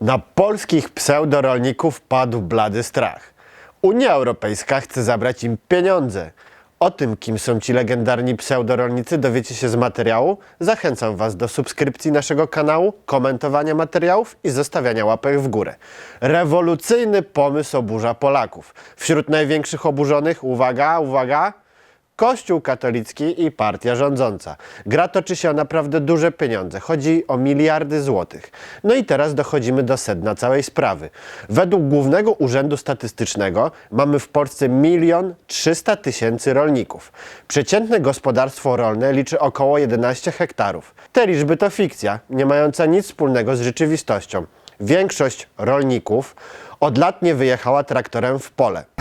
Na polskich pseudorolników padł blady strach. Unia Europejska chce zabrać im pieniądze. O tym, kim są ci legendarni pseudorolnicy, dowiecie się z materiału. Zachęcam Was do subskrypcji naszego kanału, komentowania materiałów i zostawiania łapek w górę. Rewolucyjny pomysł oburza Polaków. Wśród największych oburzonych, uwaga, uwaga, Kościół katolicki i partia rządząca. Gra toczy się o naprawdę duże pieniądze. Chodzi o miliardy złotych. No i teraz dochodzimy do sedna całej sprawy. Według Głównego Urzędu Statystycznego mamy w Polsce milion trzysta tysięcy rolników. Przeciętne gospodarstwo rolne liczy około 11 hektarów. Te liczby to fikcja, nie mająca nic wspólnego z rzeczywistością. Większość rolników od lat nie wyjechała traktorem w pole.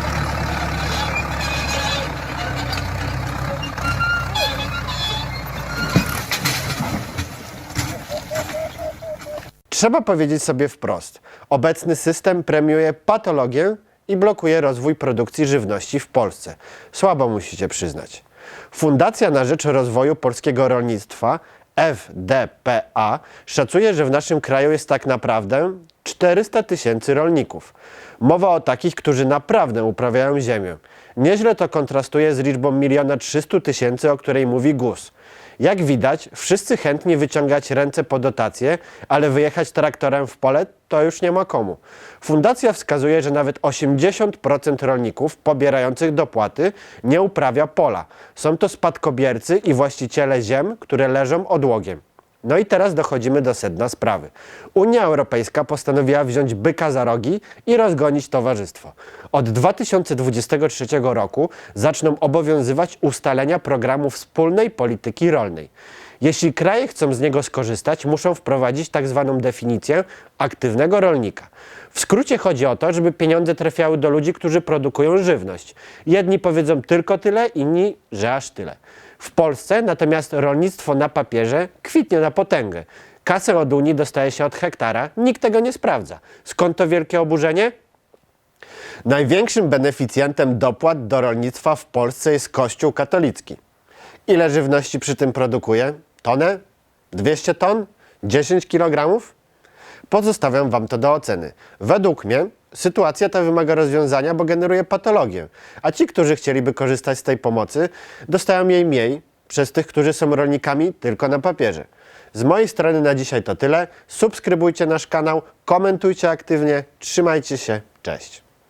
Trzeba powiedzieć sobie wprost: obecny system premiuje patologię i blokuje rozwój produkcji żywności w Polsce. Słabo musicie przyznać. Fundacja na rzecz rozwoju polskiego rolnictwa FDPA szacuje, że w naszym kraju jest tak naprawdę 400 tysięcy rolników. Mowa o takich, którzy naprawdę uprawiają ziemię. Nieźle to kontrastuje z liczbą miliona 300 tysięcy, o której mówi GUS. Jak widać, wszyscy chętni wyciągać ręce po dotacje, ale wyjechać traktorem w pole to już nie ma komu. Fundacja wskazuje, że nawet 80% rolników pobierających dopłaty nie uprawia pola. Są to spadkobiercy i właściciele ziem, które leżą odłogiem. No i teraz dochodzimy do sedna sprawy. Unia Europejska postanowiła wziąć byka za rogi i rozgonić towarzystwo. Od 2023 roku zaczną obowiązywać ustalenia programu wspólnej polityki rolnej. Jeśli kraje chcą z niego skorzystać, muszą wprowadzić tak zwaną definicję aktywnego rolnika. W skrócie chodzi o to, żeby pieniądze trafiały do ludzi, którzy produkują żywność. Jedni powiedzą tylko tyle, inni, że aż tyle. W Polsce natomiast rolnictwo na papierze kwitnie na potęgę. Kasę od Unii dostaje się od hektara, nikt tego nie sprawdza. Skąd to wielkie oburzenie? Największym beneficjentem dopłat do rolnictwa w Polsce jest Kościół katolicki. Ile żywności przy tym produkuje? Tonę? 200 ton? 10 kg? Pozostawiam Wam to do oceny. Według mnie sytuacja ta wymaga rozwiązania, bo generuje patologię, a ci, którzy chcieliby korzystać z tej pomocy, dostają jej mniej przez tych, którzy są rolnikami tylko na papierze. Z mojej strony na dzisiaj to tyle. Subskrybujcie nasz kanał, komentujcie aktywnie, trzymajcie się, cześć.